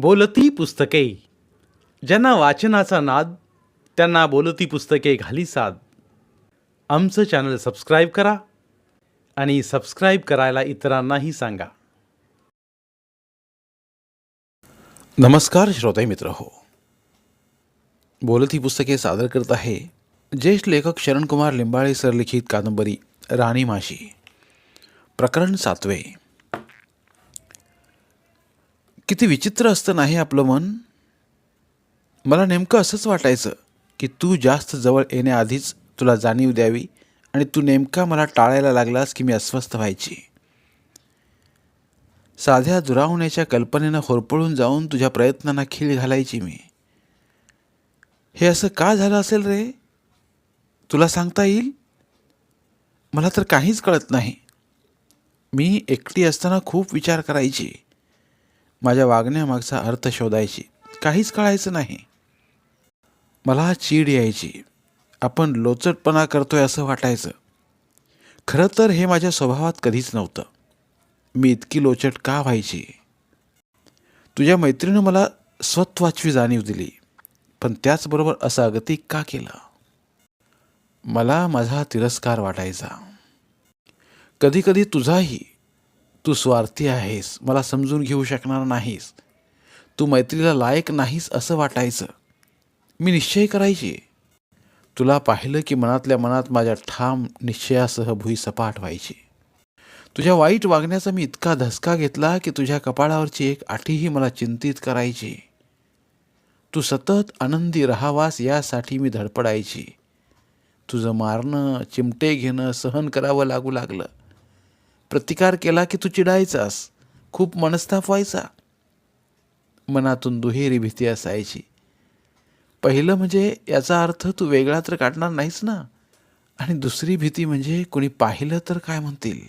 बोलती पुस्तके. ज्यांना वाचनाचा नाद त्यांना बोलती पुस्तके घाली साद. आमचं चॅनल सबस्क्राईब करा आणि सबस्क्राईब करायला इतरांनाही सांगा. नमस्कार श्रोते मित्र हो. बोलती पुस्तके सादर करत आहे ज्येष्ठ लेखक शरणकुमार लिंबाळे सर लिखित कादंबरी राणी माशी. प्रकरण सातवे. किती विचित्र असतं नाही आपलं मन? मला नेमकं असंच वाटायचं की तू जास्त जवळ येण्याआधीच तुला जाणीव द्यावी आणि तू नेमका मला टाळायला लागलास की मी अस्वस्थ व्हायची. साध्या दुरावण्याच्या कल्पनेनं होरपळून जाऊन तुझ्या प्रयत्नांना खीळ घालायची मी. हे असं का झालं असेल रे? तुला सांगता येईल? मला तर काहीच कळत नाही. मी एकटी असताना खूप विचार करायची. माझ्या वागण्यामागचा अर्थ शोधायची. काहीच कळायचं नाही. मला चीड यायची. आपण लोचटपणा करतोय असं वाटायचं. खरं तर हे माझ्या स्वभावात कधीच नव्हतं. मी इतकी लोचट का व्हायची? तुझ्या मैत्रीनं मला स्वत्वाची जाणीव दिली पण त्याचबरोबर असं अगतिक का केलं? मला माझा तिरस्कार वाटायचा. कधीकधी तुझाही तू स्वार्थी आहेस मला समजून घेऊ शकणार नाहीस. तू मैत्रीला लायक नाहीस असं वाटायचं. मी निश्चय करायची. तुला पाहिलं की मनातल्या मनात माझ्या ठाम निश्चयासह भुई सपाट व्हायची. तुझ्या वाईट वागण्याचा मी इतका धसका घेतला की तुझ्या कपाळावरची एक आठीही मला चिंतित करायची. तू सतत आनंदी राहावास यासाठी मी धडपडायची. तुझं मारणं चिमटे घेणं सहन करावं लागू लागलं. प्रतिकार केला की तू चिडायचास. खूप मनस्ताप व्हायचा. मनातून दुहेरी भीती असायची. पहिलं म्हणजे याचा अर्थ तू वेगळा तर काढणार नाहीस ना. आणि दुसरी भीती म्हणजे कोणी पाहिलं तर काय म्हणतील?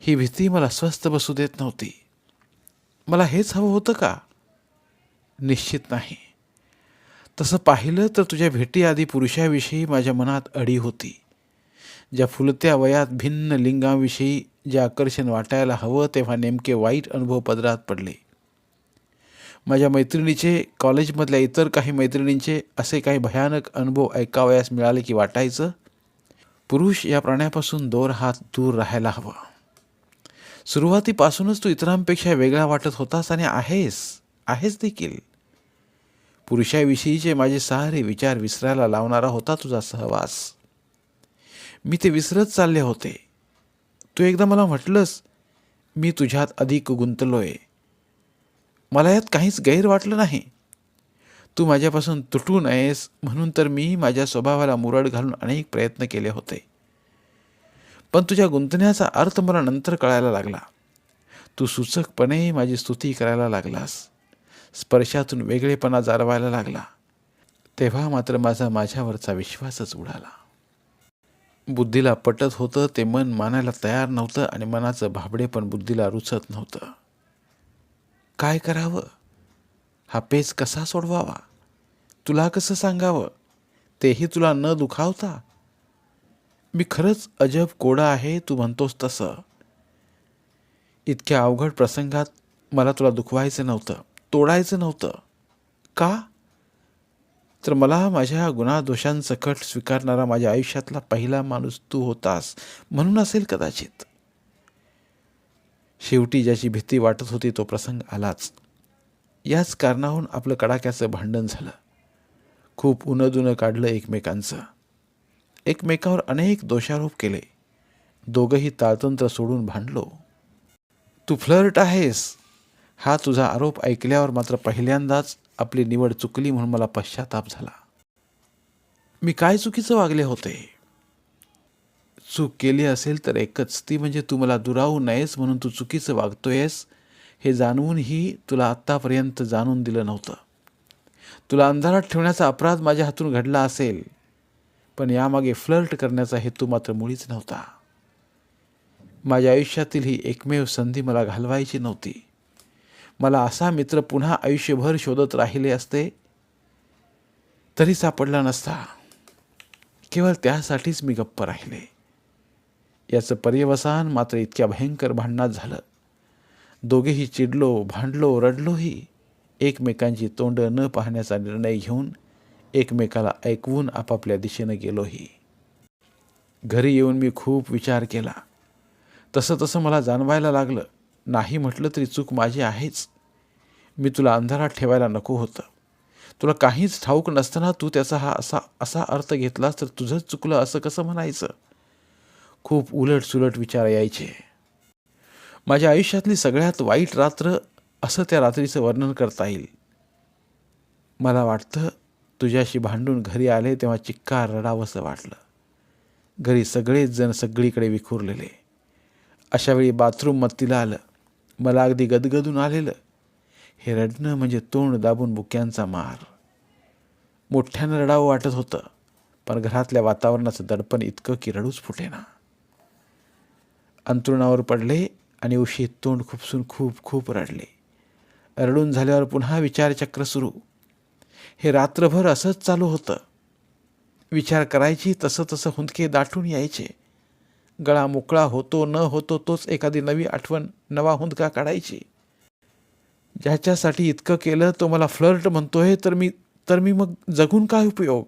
ही भीती मला स्वस्त बसू देत नव्हती. मला हेच हवं होतं का? निश्चित नाही. तसं पाहिलं तर तुझ्या भेटीआधी पुरुषाविषयी माझ्या मनात अडी होती. ज्या फुलत्या वयात भिन्न लिंगाविषयी जे आकर्षण वाटायला हवं तेव्हा नेमके वाईट अनुभव पदरात पडले. माझ्या मैत्रिणीचे कॉलेजमधल्या इतर काही मैत्रिणींचे असे काही भयानक अनुभव ऐकावयास मिळाले की वाटायचं पुरुष या प्राण्यापासून दोर हात दूर राहायला हवा. सुरुवातीपासूनच तू इतरांपेक्षा वेगळा वाटत होतास आणि आहेस आहेस देखील. पुरुषाविषयीचे माझे सारे विचार विसरायला लावणारा होता तुझा सहवास. मी ते विसरत चालले होते. तू एकदा मला म्हटलंस मी तुझ्यात अधिक गुंतलोय. मला यात काहीच गैर वाटलं नाही. तू माझ्यापासून तुटू नयेस म्हणून तर मी माझ्या स्वभावाला मुरड घालून अनेक प्रयत्न केले होते. पण तुझ्या गुंतण्याचा अर्थ मला नंतर कळायला लागला. तू सूचकपणे माझी स्तुती करायला लागलास. स्पर्शातून वेगळेपणा जाणवायला लागला. तेव्हा मात्र माझा माझ्यावरचा विश्वासच उडाला. बुद्धीला पटत होतं ते मन मानायला तयार नव्हतं आणि मनाचं भाबडे पण बुद्धीला रुचत नव्हतं. काय करावं? हा पेच कसा सोडवावा? तुला कसं सांगावं? तेही तुला न दुखावता? मी खरंच अजब कोडा आहे तू म्हणतोस तसं. इतक्या अवघड प्रसंगात मला तुला दुखवायचं नव्हतं तोडायचं नव्हतं. का? तर मला माझ्या गुणादोषांसकट स्वीकारणारा माझ्या आयुष्यातला पहिला माणूस तू होतास म्हणून असेल कदाचित. शेवटी ज्याची भीती वाटत होती तो प्रसंग आलाच. याच कारणाहून आपलं कडाक्याचं भांडण झालं. खूप उनदुनं काढलं एकमेकांचं. एकमेकावर अनेक दोषारोप केले. दोघंही ताळतंत्र सोडून भांडलो. तू फ्लर्ट आहेस. हा तुझा आरोप ऐकल्यावर मात्र पहिल्यांदाच आपली निवड चुकली म्हणून मला पश्चाताप झाला. मी काय चुकीचं वागले होते? चूक केली असेल तर एकच ती म्हणजे तू मला दुरावू नयेस म्हणून तू चुकीचं वागतोयस हे जाणवूनही तुला आत्तापर्यंत जाणून दिलं नव्हतं. तुला अंधारात ठेवण्याचा अपराध माझ्या हातून घडला असेल पण यामागे फ्लर्ट करण्याचा हेतू मात्र मुळीच नव्हता. माझ्या आयुष्यातील ही एकमेव संधी मला घालवायची नव्हती. मला असा मित्र पुन्हा आयुष्यभर शोधत राहिले असते तरी सापडला नसता. केवळ त्यासाठीच मी गप्प राहिले. याचं पर्यवसान मात्र इतक्या भयंकर भांडणात झालं. दोघेही चिडलो भांडलो रडलोही. एकमेकांची तोंड न पाहण्याचा निर्णय घेऊन एकमेकाला ऐकवून आपापल्या दिशेनं गेलोही. घरी येऊन मी खूप विचार केला. तसं तसं मला जाणवायला लागलं. नाही म्हटलं तरी चूक माझी आहेच. मी तुला अंधारात ठेवायला नको होतं. तुला काहीच ठाऊक नसताना तू त्याचा हा असा असा अर्थ घेतलास तर तुझंच चुकलं असं कसं म्हणायचं? खूप उलट सुलट विचार यायचे. माझ्या आयुष्यातली सगळ्यात वाईट रात्र असं त्या रात्रीचं वर्णन करता येईल. मला वाटतं तुझ्याशी भांडून घरी आले तेव्हा चिक्कार रडावंसं वाटलं. घरी सगळेच जण सगळीकडे विखुरलेले. अशावेळी बाथरूम मत्तीला आलं. मला अगदी गदगदून आलेलं. हे रडणं म्हणजे तोंड दाबून बुक्यांचा मार. मोठ्यानं रडावं वाटत होतं पण घरातल्या वातावरणाचं दडपण इतकं की रडूच फुटेना. अंतरुणावर पडले आणि उशीत तोंड खुपसून खूप खूप रडले. रडून झाल्यावर पुन्हा विचारचक्र सुरू. हे रात्रभर असंच चालू होतं. विचार करायची तसं तसं हुंदके दाटून यायचे. गळा मोकळा होतो न होतो तोच एखादी नवी आठवण नवा हुंदका काढायची. ज्याच्यासाठी इतकं केलं तो मला फ्लर्ट म्हणतोय तर मी तर मी मग जगून काय उपयोग?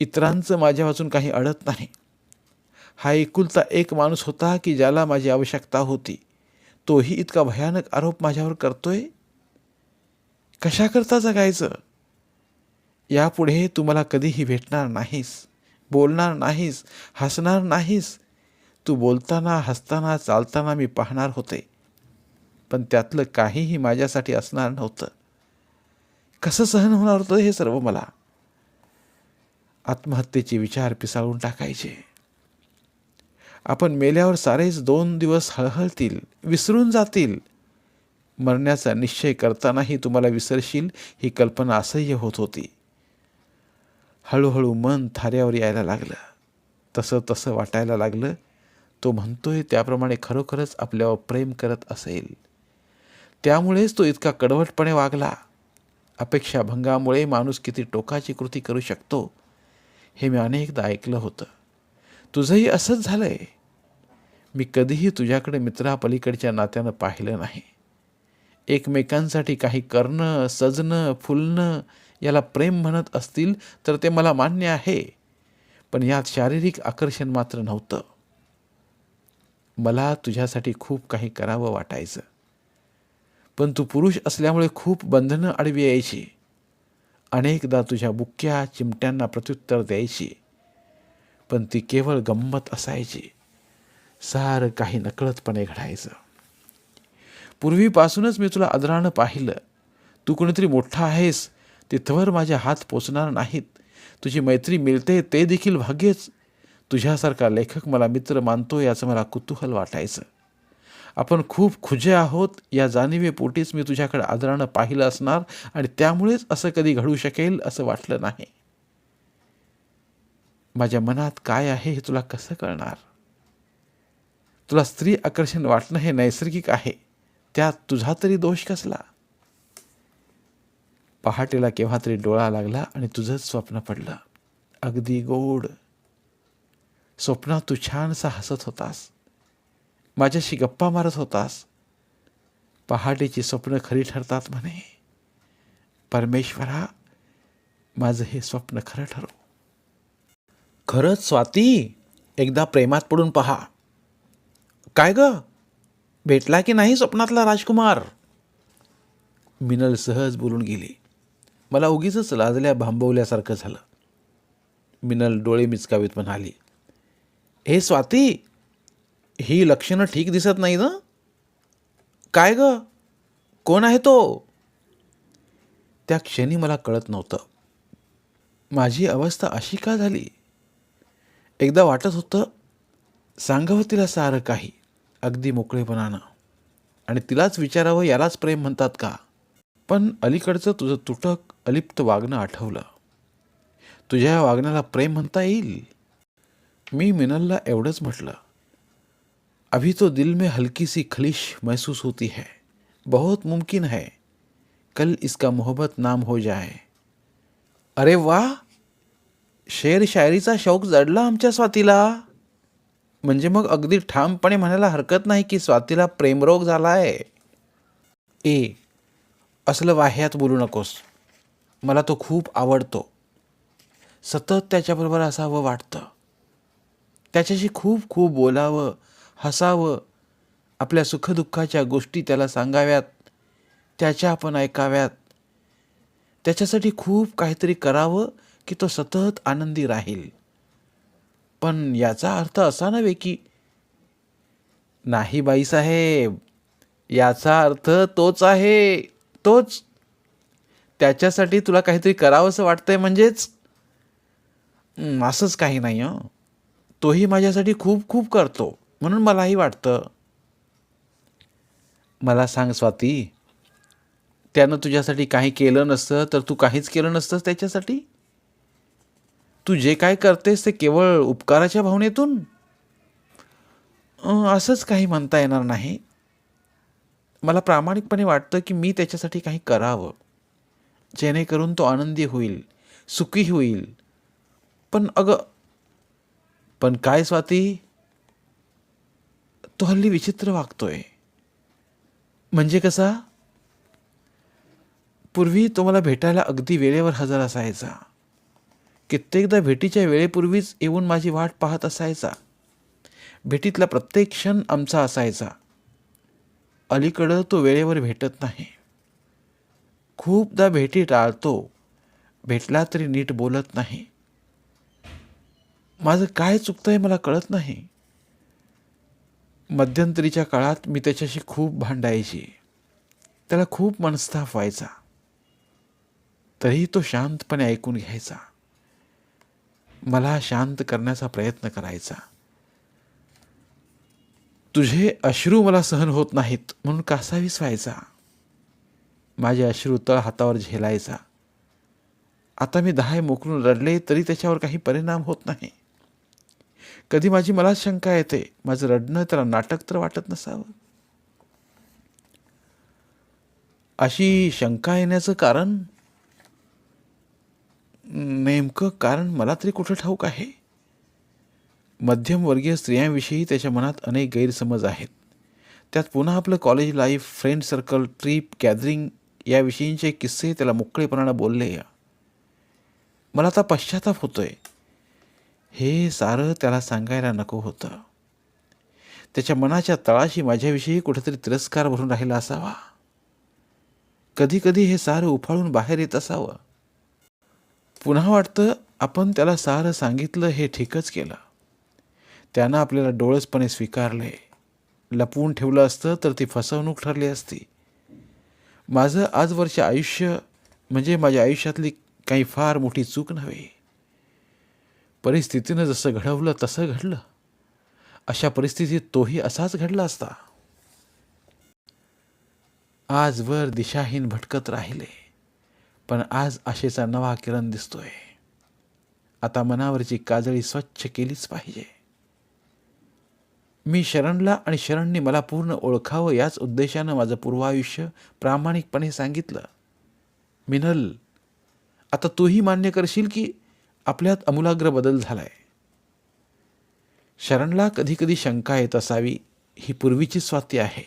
इतरांचं माझ्या वाचून काही अडत नाही. हा एकुलता एक माणूस होता की ज्याला माझी आवश्यकता होती. तोही इतका भयानक आरोप माझ्यावर करतोय? कशाकरता जगायचं? यापुढे तू मला कधीही भेटणार नाहीस बोलणार नाहीस हसणार नाहीस तू बोलताना हसताना चालताना मी पाहणार होते. पण त्यातलं काहीही माझ्यासाठी असणार नव्हतं. कसं सहन होणार होतं हे सर्व मला? आत्महत्येचे विचार पिसाळून टाकायचे. आपण मेल्यावर सारेच दोन दिवस हळहळतील विसरून जातील. मरण्याचा निश्चय करतानाही तुम्हाला विसरशील ही कल्पना असह्य होत होती. हळूहळू मन थाऱ्यावर यायला लागलं. तसं तसं वाटायला लागलं. तो म्हणतोय त्याप्रमाणे खरोखरच आपल्यावर प्रेम करत असेल. त्यामुळेच तो इतका कडवटपणे वागला. अपेक्षाभंगामुळे माणूस किती टोकाची कृती करू शकतो हे मी अनेकदा ऐकलं होतं. तुझंही असंच झालं आहे मी कधीही तुझ्याकडे मित्रापलीकडच्या नात्यानं पाहिलं नाही. एकमेकांसाठी काही करणं सजणं फुलणं याला प्रेम म्हणत असतील तर ते मला मान्य आहे. पण यात शारीरिक आकर्षण मात्र नव्हतं. मला तुझ्यासाठी खूप काही करावं वाटायचं. पण तू पुरुष असल्यामुळे खूप बंधनं आडवी यायची. अनेकदा तुझ्या बुक्क्या चिमट्यांना प्रत्युत्तर द्यायची. पण ती केवळ गंमत असायची. सारं काही नकळतपणे घडायचं. पूर्वीपासूनच मी तुला आदरानं पाहिलं. तू कोणीतरी मोठा आहेस तिथवर माझे हात पोचणार नाहीत. तुझी मैत्री मिळते ते देखील भाग्यच. तुझ्यासारखा लेखक मला मित्र मानतो याचं मला कुतूहल वाटायचं. आपण खूप खुजे आहोत या जाणीवेपोटीच मी तुझ्याकडे आदरानं पाहिलं असणार आणि त्यामुळेच असं कधी घडू शकेल असं वाटलं नाही. माझ्या मनात काय आहे हे तुला कसं कळणार? तुला स्त्री आकर्षण वाटणं हे नैसर्गिक आहे. त्यात तुझा तरी दोष कसला? पहाटेला केव्हा तरी डोळा लागला आणि तुझंच स्वप्न पडलं. अगदी गोड. स्वप्नात तू छानसा हसत होतास. माझ्याशी गप्पा मारत होतास. पहाटेची स्वप्न खरी ठरतात म्हणे. परमेश्वरा माझं हे स्वप्न खरं ठरव. खरंच स्वाती एकदा प्रेमात पडून पहा. काय ग? भेटला की नाही स्वप्नातला राजकुमार? मिनल सहज बोलून गेली. मला उगीच लाजल्या भांबवल्यासारखं झालं. मिनल डोळे मिचकावीत म्हणाली हे स्वाती ही लक्षणं ठीक दिसत नाही ना काय ग? कोण आहे तो? त्या क्षणी मला कळत नव्हतं. माझी अवस्था अशी का झाली? एकदा वाटत होतं सांगावं तिला सारं काही अगदी मोकळेपणानं. आणि तिलाच विचारावं यालाच प्रेम म्हणतात का? पण अलीकडचं तुझं तुटक अलिप्त वागणं आठवलं. तुझ्या या वागण्याला प्रेम म्हणता येईल? मी मिनलला एवढंच म्हटलं अभी तो दिल में हल्की सी खलिश महसूस होती है बहुत मुमकिन है कल इसका मोहब्बत नाम हो जाए। अरे वा शेर शायरीचा शौक जडला आमच्या स्वातीला. म्हणजे मग अगदी ठामपणे म्हणायला हरकत नाही की स्वातीला प्रेमरोग झाला आहे ए असलं वाह्यात बोलू नकोस. मला तो खूप आवडतो. सतत त्याच्याबरोबर असावं वाटतं. त्याच्याशी खूप खूप बोलावं हसावं. आपल्या सुखदुःखाच्या गोष्टी त्याला सांगाव्यात त्याच्या आपण ऐकाव्यात. त्याच्यासाठी खूप काहीतरी करावं की तो सतत आनंदी राहील. पण याचा अर्थ असा नव्हे की नाही बाईसाहेब याचा अर्थ तोच आहे तोच. त्याच्यासाठी तुला काहीतरी करावंसं वाटतंय म्हणजेच असंच काही नाही हो. तोही माझ्यासाठी खूप खूप करतो. म्हणून मलाही वाटतं. मला सांग स्वाती त्यानं तुझ्यासाठी काही केलं नसतं तर तू काहीच केलं नसतंस त्याच्यासाठी? तू जे काय करतेस ते केवळ उपकाराच्या भावनेतून? असंच काही म्हणता येणार नाही. मला प्रामाणिकपणे वाटतं की मी त्याच्यासाठी काही करावं. जेणेकरून तो आनंदी होईल सुखी होईल. पण अगं पण काय स्वाती? तो हल्ली विचित्र वागतोय. म्हणजे कसा? पूर्वी तो मला भेटायला अगदी वेळेवर हजर असायचा. कित्येकदा भेटीच्या वेळेपूर्वीच येऊन माझी वाट पाहत असायचा. भेटीतला प्रत्येक क्षण आमचा असायचा. अलीकडं तो वेळेवर भेटत नाही. खूपदा भेटी टाळतो. भेटला तरी नीट बोलत नाही. माझं काय चुकतं आहे मला कळत नाही. मध्यंतरीच्या काळात मी त्याच्याशी खूप भांडायची. त्याला खूप मनस्ताप व्हायचा. तरीही तो शांतपणे ऐकून घ्यायचा. मला शांत करण्याचा प्रयत्न करायचा. तुझे अश्रू मला सहन होत नाहीत म्हणून कासावीस व्हायचा. माझे अश्रू तळ हातावर झेलायचा. आता मी दहाय मोकळून रडले तरी त्याच्यावर काही परिणाम होत नाही. कधी माझी मलाच शंका येते. माझं रडणं त्याला नाटक तर वाटत नसावं. अशी शंका येण्याचं कारण नेमकं कारण मला तरी कुठं ठाऊक आहे? मध्यमवर्गीय स्त्रियांविषयी त्याच्या मनात अनेक गैरसमज आहेत. त्यात पुन्हा आपलं college life friend circle trip gathering याविषयींचे किस्से त्याला मोकळेपणानं बोलले या. मला आता पश्चाताप होतोय. हे सारं त्याला सांगायला नको होतं. त्याच्या मनाच्या तळाशी माझ्याविषयी कुठेतरी तिरस्कार भरून राहिला असावा. कधी कधी हे सारं उफाळून बाहेर येत असावं. पुन्हा वाटतं आपण त्याला सारं सांगितलं हे ठीकच केलं. त्यानं आपल्याला डोळसपणे स्वीकारले. लपवून ठेवलं असतं तर ती फसवणूक ठरली असती. माझं आजवरचे आयुष्य म्हणजे माझ्या आयुष्यातली काही फार मोठी चूक नव्हे. परिस्थितीनं जसं घडवलं तसं घडलं. अशा परिस्थितीत तोही असाच घडला असता. आजवर दिशाहीन भटकत राहिले पण आज आशेचा नवा किरण दिसतोय. आता मनावरची काजळी स्वच्छ केलीच पाहिजे. मी शरणला आणि शरणने मला पूर्ण ओळखावं याच उद्देशानं माझं पूर्वायुष्य प्रामाणिकपणे सांगितलं. मिनल आता तूही मान्य करशील की आपल्यात अमूलाग्र बदल झालाय. शरणला कधी कधी शंका येत असावी ही पूर्वीची स्वाती आहे.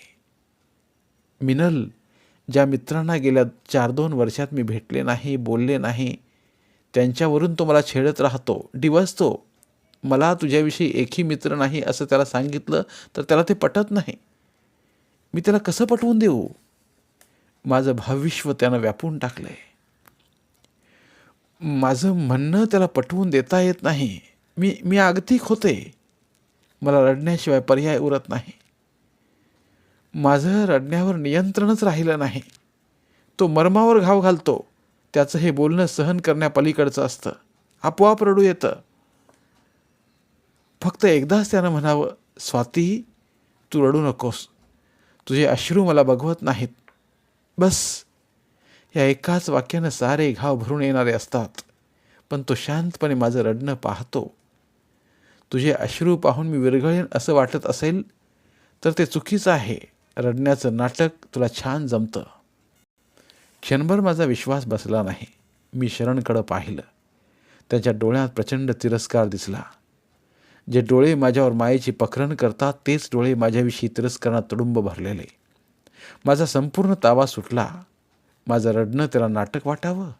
मिनल ज्या मित्रांना गेल्या चार दोन वर्षात मी भेटले नाही बोलले नाही त्यांच्यावरून तो मला छेडत राहतो डिवसतो. मला तुझ्याविषयी एकही मित्र नाही असं त्याला सांगितलं तर त्याला ते पटत नाही. मी त्याला कसं पटवून देऊ? माझं भाविश्व त्यानं व्यापून टाकलं आहे माझं म्हणणं त्याला पटवून देता येत नाही. मी मी आगतिक होते. मला रडण्याशिवाय पर्याय उरत नाही. माझं रडण्यावर नियंत्रणच राहिलं नाही. तो मर्मावर घाव घालतो. त्याचं हे बोलणं सहन करण्यापलीकडचं असतं. आपोआप रडू येतं. फक्त एकदाच त्यानं म्हणावं स्वाती तू रडू नकोस. तुझे अश्रू मला बघवत नाहीत. बस या एकाच वाक्यानं सारे घाव भरून येणारे असतात. पण तो शांतपणे माझं रडणं पाहतो. तुझे अश्रू पाहून मी विरघळेन असं वाटत असेल तर ते चुकीचं आहे. रडण्याचं नाटक तुला छान जमतं. क्षणभर माझा विश्वास बसला नाही. मी शरणकडं पाहिलं. त्याच्या डोळ्यात प्रचंड तिरस्कार दिसला. जे डोळे माझ्यावर मायेची पखरण करतात तेच डोळे माझ्याविषयी तिरस्कारात तुडुंब भरलेले. माझा संपूर्ण तावा सुटला. माझं रडणं त्याला नाटक वाटावं.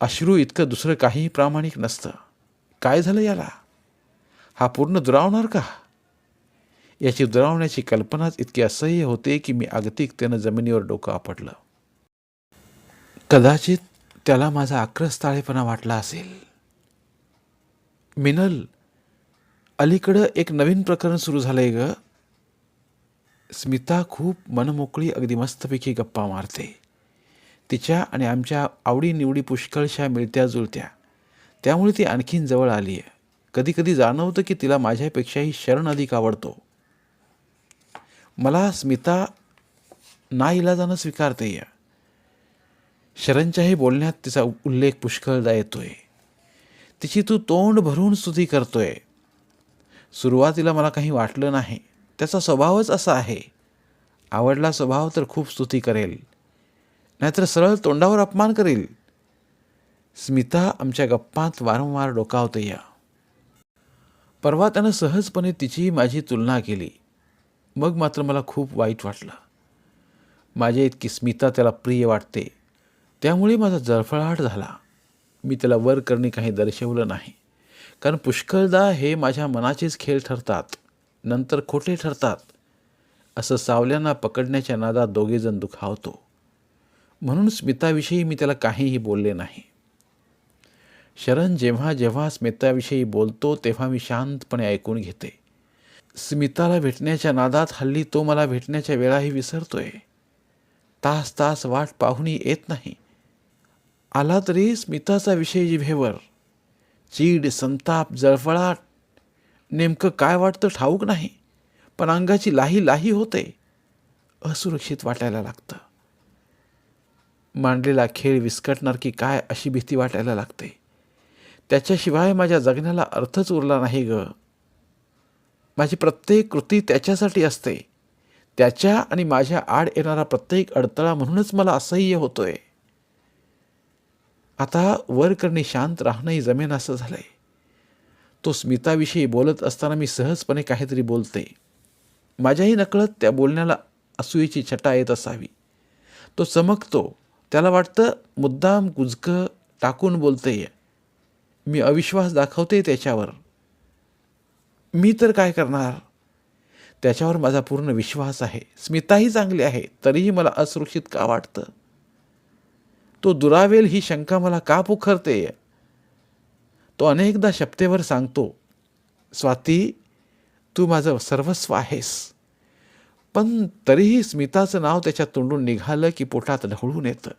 अश्रू इतकं दुसरं काहीही प्रामाणिक नसतं. काय झालं याला? हा पूर्ण दुरावणार का? याची दुरावण्याची कल्पनाच इतकी असह्य होते की मी अगतिकतेनं जमिनीवर डोकं आपटलं. कदाचित त्याला माझा आक्रस्ताळेपणा वाटला असेल. मिनल अलीकडं एक नवीन प्रकरण सुरू झालंय ग. स्मिता खूप मनमोकळी अगदी मस्तपैकी गप्पा मारते. तिच्या आणि आमच्या आवडीनिवडी पुष्कळशा मिळत्या जुळत्या. त्यामुळे ती आणखीन जवळ आली आहे कधीकधी जाणवतं की तिला माझ्यापेक्षाही शरण अधिक आवडतो. मला स्मिता ना इलाजानं स्वीकारते या शरणच्याही बोलण्यात तिचा उल्लेख पुष्कळदा येतोय. तिची तू तोंड भरून स्तुती करतोय. सुरुवातीला मला काही वाटलं नाही. त्याचा स्वभावच असा आहे. आवडला स्वभाव तर खूप स्तुती करेल. नाहीतर सरळ तोंडावर अपमान करेल. स्मिता आमच्या गप्पात वारंवार डोकावते या. परवा त्यानं सहजपणे तिची माझी तुलना केली. मग मात्र मला खूप वाईट वाटलं. माझ्या इतकी स्मिता त्याला प्रिय वाटते. त्यामुळे माझा जळफळाट झाला. मी त्याला वर करणे काही दर्शवलं नाही. कारण पुष्कळदा हे माझ्या मनाचेच खेळ ठरतात. नंतर खोटे ठरतात. असं सावल्यांना पकडण्याच्या नादात दोघेजण दुखावतो. म्हणून स्मिताविषयी मी त्याला काहीही बोलले नाही. शरण जेव्हा जेव्हा स्मिताविषयी बोलतो तेव्हा मी शांतपणे ऐकून घेते. स्मिताला भेटण्याच्या नादात हल्ली तो मला भेटण्याच्या वेळाही विसरतोय. तास तास वाट पाहूनही येत नाही. आला तरी स्मिताचा विषय जिभेवर. चीड संताप जळफळाट. नेमकं काय वाटतं ठाऊक नाही पण अंगाची लाही लाही होते. असुरक्षित वाटायला लागतं. मांडलेला खेळ विस्कटणार की काय अशी भीती वाटायला लागते. त्याच्याशिवाय माझ्या जगण्याला अर्थच उरला नाही ग. माझी प्रत्येक कृती त्याच्यासाठी असते. त्याच्या आणि माझ्या आड येणारा प्रत्येक अडथळा म्हणूनच मला असह्य होतोय. आता वर करणे शांत राहणंही जमेन असं झालंय. तो स्मिताविषयी बोलत असताना मी सहजपणे काहीतरी बोलते. माझ्याही नकळत त्या बोलण्याला असूयेची छटा येत असावी. तो चमकतो. त्याला वाटतं मुद्दाम कुजकं टाकून बोलते मी अविश्वास दाखवते त्याच्यावर. मी तर काय करणार? त्याच्यावर माझा पूर्ण विश्वास आहे. स्मिताही चांगली आहे. तरीही मला असुरक्षित का वाटतं? तो दुरावेल ही शंका मला का पुखरते? तो अनेकदा शपतेवर सांगतो स्वाती तू माझं सर्वस्व आहेस. पण तरीही स्मिताचं नाव त्याच्या तोंडून निघालं की पोटात ढवळून येतं.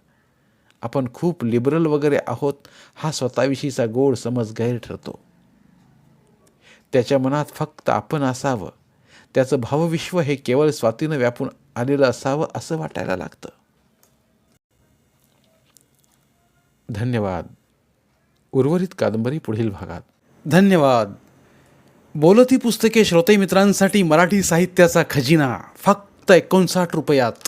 आपण खूप लिबरल वगैरे आहोत हा स्वतःविषयीचा गोड समज गैर ठरतो. त्याच्या मनात फक्त आपण असावं. त्याचं भावविश्व हे केवळ स्वातीनं व्यापून आलेलं असावं असं वाटायला लागतं. धन्यवाद. उर्वरित कादंबरी पुढील भागात. धन्यवाद. बोलती पुस्तके श्रोते मित्रांसाठी मराठी साहित्याचा खजिना फक्त एकोणसाठ रुपयात.